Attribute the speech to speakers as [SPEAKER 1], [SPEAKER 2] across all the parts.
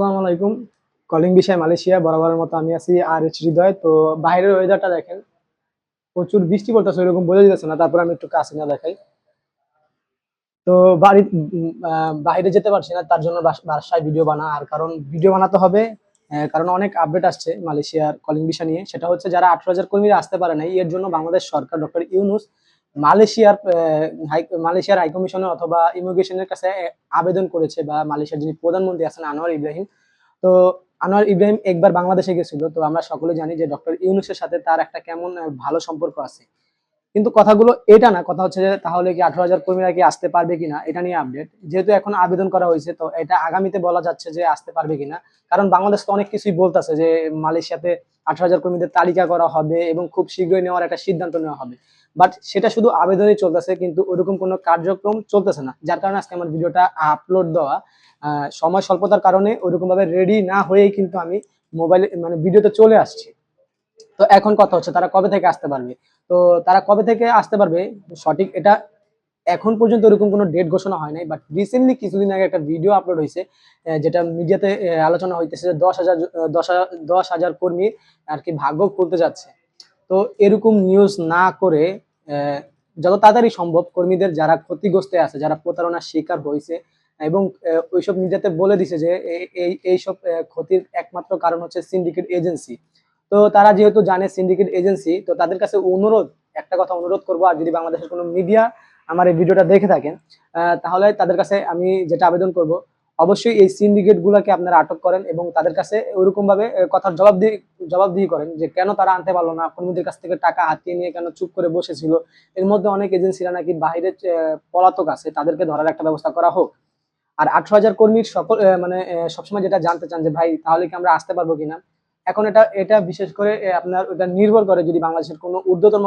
[SPEAKER 1] আসসালামু আলাইকুম। কলিং বিষয় মালয়েশিয়া বরাবরের মতো আমি আছি আর এইচ হৃদয়। তো বাইরের ওয়েদারটা দেখেন, প্রচুর বৃষ্টি পড়তেছে, ওইরকম বোঝা যাচ্ছে না, তারপর আমি একটু কাছে না দেখাই। তো বাড়ি বাইরে যেতে পারছি না, তার জন্য বাসায় ভিডিও বানা। আর কারণ ভিডিও বানাতে হবে কারণ অনেক আপডেট আসছে মালয়েশিয়ার কলিং বিষয় নিয়ে। সেটা হচ্ছে যারা আঠারো হাজার কর্মীরা আসতে পারে নাই, এর জন্য বাংলাদেশ সরকার ডক্টর ইউনুস মালয়েশিয়ার মালয়েশিয়ার হাইকমিশনে অথবা ইমিগ্রেশনের কাছে আবেদন করেছে বা মালয়েশিয়ার যিনি প্রধানমন্ত্রী আছেন আনোয়ার ইব্রাহিম। তো আনোয়ার ইব্রাহিম একবার বাংলাদেশে গেছিল, তো আমরা সকলে জানি যে ডক্টর ইউনুসের সাথে তার একটা কেমন ভালো সম্পর্ক আছে। কিন্তু কথাগুলো এটা না, কথা হচ্ছে যে তাহলে কি আঠারো হাজার কর্মীরা কি আসতে পারবে কিনা, এটা নিয়ে আপডেট যেহেতু এখন আবেদন করা হয়েছে, তো এটা আগামীতে বলা যাচ্ছে যে আসতে পারবে কিনা। কারণ বাংলাদেশ তো অনেক কিছুই বলতেছে যে মালয়েশিয়াতে আঠারো হাজার কর্মীদের তালিকা করা হবে এবং খুব শীঘ্রই নেওয়ার একটা সিদ্ধান্ত নেওয়া হবে। বাট সেটা শুধু আবেদনই চলতেছে, কিন্তু ওরকম কোনো কার্যক্রম চলতেছে না। যার কারণে আজকে আমার ভিডিওটা আপলোড দেওয়া সময় স্বল্পতার কারণে ওরকমভাবে রেডি না হয়েই কিন্তু আমি মোবাইলে মানে ভিডিওতে চলে আসছি। তো এখন কথা হচ্ছে, তারা কবে থেকে আসতে পারবে? তো তারা কবে থেকে আসতে পারবে? সঠিক এটা এখন পর্যন্ত এরকম কোনো ডেট ঘোষণা হয় নাই বাট রিসেন্টলি কিছুদিন আগে একটা ভিডিও আপলোড হয়েছে যেটা মিডিয়াতে আলোচনা হইতেছে যে দশ হাজার দশ হাজার কর্মী আর কি ভাগ্য খুলতে যাচ্ছে। তো এরকম নিউজ না করে যত তাড়াতাড়ি সম্ভব কর্মীদের যারা ক্ষতিগ্রস্ত আছে, যারা প্রতারণার শিকার হয়েছে, এবং ওইসব মিডিয়াতে বলে দিছে যে এই- এই এইসব ক্ষতির একমাত্র কারণ হচ্ছে সিন্ডিকেট এজেন্সি তো তারা যেহেতু জানে সিন্ডিকেট এজেন্সি তো তাদের কাছে অনুরোধ, একটা কথা অনুরোধ করব, আর যদি বাংলাদেশের কোনো মিডিয়া আমার এই ভিডিওটা দেখে থাকেন তাহলে তাদের কাছে আমি যেটা আবেদন করব অবশ্যই এই সিন্ডিকেট গুলাকে আপনারা আটক করেন এবং তাদের কাছে ওরকম ভাবে কথার জবাব দিয়ে, জবাবদিহি করেন যে কেন তারা আনতে পারল না, কর্মীদের কাছ থেকে টাকা হাতিয়ে নিয়ে কেন চুপ করে বসেছিল। এর মধ্যে অনেক এজেন্সিরা নাকি বাইরে পলাতক আছে, তাদেরকে ধরার একটা ব্যবস্থা করা হোক। আর আঠারো হাজার কর্মীর সকল মানে সবসময় যেটা জানতে চান যে, ভাই, তাহলে কি আমরা আসতে পারব কিনা? এখন এটা এটা বিশেষ করে আপনার এটা নির্ভর করে যদি বাংলাদেশের কোনো ঊর্ধ্বতম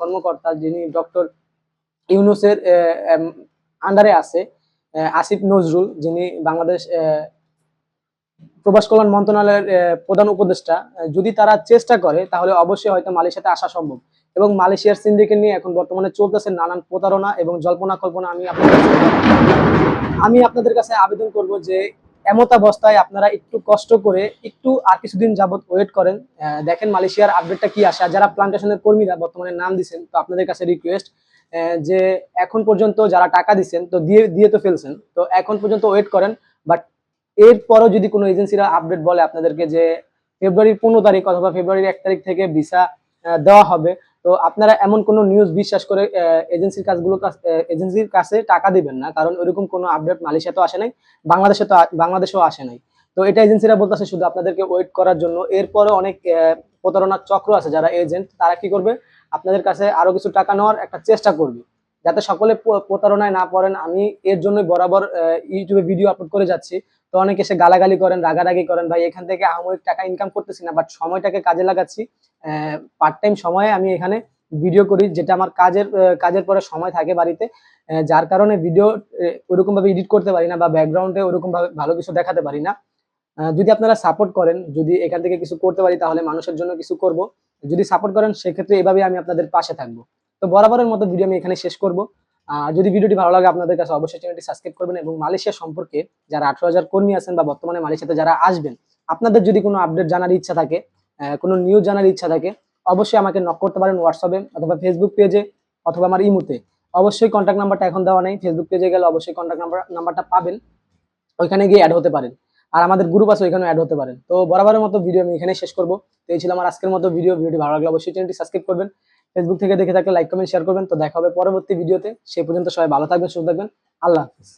[SPEAKER 1] কর্মকর্তা যিনি ডক্টর ইউনুসের আন্ডারে আছে আসিফ নজরুল, যিনি বাংলাদেশ প্রবাস কল্যাণ মন্ত্রণালয়ের প্রধান উপদেষ্টা যদি তারা চেষ্টা করে, তাহলে অবশ্যই হয়তো মালয়েশিয়াতে আসা সম্ভব। এবং মালয়েশিয়ার সিন্ডিকেট নিয়ে এখন বর্তমানে চলতেছে নানান প্রতারণা এবং জল্পনা কল্পনা আমি আপনাদের আমি আপনাদের কাছে আবেদন করব যে এমত অবস্থায় আপনারা একটু কষ্ট করে একটু আর কিছুদিন যাবত ওয়েট করেন। দেখেন মালয়েশিয়ার আপডেটটা কি আসে যারা প্লান্টেশনের কর্মীরা বর্তমানে নাম দিচ্ছেন তো আপনাদের কাছে রিকোয়েস্ট যে এখন পর্যন্ত যারা টাকা দিচ্ছেন তো দিয়ে দিয়ে তো ফেলছেন। তো এখন পর্যন্ত ওয়েট করেন বাট এরপরও যদি কোনো এজেন্সিরা আপডেট বলে আপনাদেরকে যে ফেব্রুয়ারির পনেরো তারিখ অথবা ফেব্রুয়ারির এক তারিখ থেকে ভিসা দেওয়া হবে তো আপনারা এমন কোনো নিউজ বিশ্বাস করে এজেন্সির কাজগুলো এজেন্সির কাছে টাকা দিবেন না, কারণ ওইরকম কোনো আপডেট মালয়েশিয়া তো আসে নাই, বাংলাদেশে তো বাংলাদেশেও আসে নাই। তো এটা এজেন্সিরা বলতেছে শুধু আপনাদেরকে ওয়েট করার জন্য। এরপরে অনেক প্রতারণার চক্র আছে যারা এজেন্ট তারা কি করবে? আপনাদের কাছে আরও কিছু টাকা নেওয়ার একটা চেষ্টা করবে। যাতে সকলে প্রতারণায় না পড়েন, আমি এর জন্য বরাবর ইউটিউবে ভিডিও আপলোড করে যাচ্ছি। তো অনেকে এসে গালাগালি করেন, রাগারাগি করেন, ভাই, এখান থেকে আহামরিক টাকা ইনকাম করতেছি না বাট সময়টাকে কাজে লাগাচ্ছি। পার্ট টাইম সময়ে আমি এখানে ভিডিও করি, যেটা আমার কাজের কাজের পরে সময় থাকে বাড়িতে। যার কারণে ভিডিও ওরকম ভাবে এডিট করতে পারি না বা ব্যাকগ্রাউন্ডে ওরকম ভাবে ভালো কিছু দেখাতে পারি না। যদি আপনারা সাপোর্ট করেন, যদি এখান থেকে কিছু করতে পারি, তাহলে মানুষের জন্য কিছু করব। যদি সাপোর্ট করেন, সেক্ষেত্রে এভাবে আমি আপনাদের পাশে থাকব। তো বরাবরের মতো ভিডিও আমি এখানে শেষ করব। আর যদি ভিডিওটি ভালো লাগে, আপনাদের কাছে অবশ্যই চ্যানেলটি সাবস্ক্রাইব করবেন এবং মালয়েশিয়া সম্পর্কে যারা আঠারো হাজার কর্মী আছেন বা বর্তমানে মালয়েশিয়াতে যারা আসবেন, আপনাদের যদি কোনো আপডেট জানার ইচ্ছা থাকে কোনো নিউজ জানার ইচ্ছা থাকে, অবশ্যই আমাকে নক করতে পারেন হোয়াটসঅ্যাপে অথবা ফেসবুক পেজে অথবা আমার ইমুতে। অবশ্যই কন্ট্যাক্ট নাম্বারটা এখন দেওয়া নেই। ফেসবুক পেজে গেলে অবশ্যই কন্ট্যাক্ট নাম্বার নাম্বারটা পাবেন। ওইখানে গিয়ে অ্যাড হতে পারেন। আর আমাদের গ্রুপ আছে ওইখানে অ্যাড হতে পারেন। তো বরাবরের মতো ভিডিও আমি এখানে শেষ করব। তো এই ছিল আমার আজকের মতো ভিডিও ভিডিওটি ভালো লাগলে অবশ্যই চ্যানেলটি সাবস্ক্রাইব করবেন। ফেসবুক থেকে দেখে থাকলে লাইক কমেন্ট শেয়ার করবেন। তো দেখা হবে পরবর্তী ভিডিওতে সেই পর্যন্ত সবাই ভালো থাকবেন, সুস্থ থাকবেন। আল্লাহ হাফিজ।